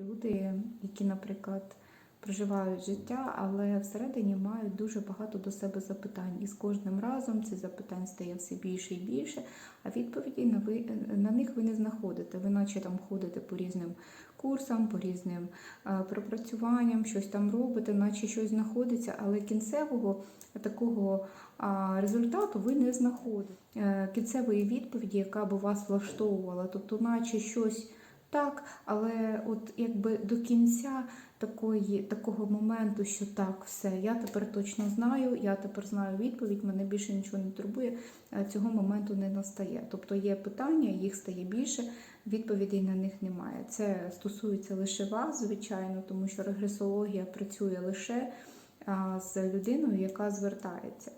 Люди, які, наприклад, проживають життя, але всередині мають дуже багато до себе запитань. І з кожним разом ці запитань стає все більше і більше, а відповіді на, ви, на них ви не знаходите. Ви наче там ходите по різним курсам, по різним е, пропрацюванням, щось там робите, наче щось знаходиться, але кінцевого такого результату ви не знаходите. Е, Кінцевої відповіді, яка б вас влаштовувала, тобто, наче щось. Так, але от якби до кінця такої, такого моменту, що так, все, я тепер точно знаю, я тепер знаю відповідь, мене більше нічого не турбує, е, цього моменту не настає. Тобто є питання, їх стає більше, відповідей на них немає. Це стосується лише вас, звичайно, тому що регресологія працює лише з людиною, яка звертається.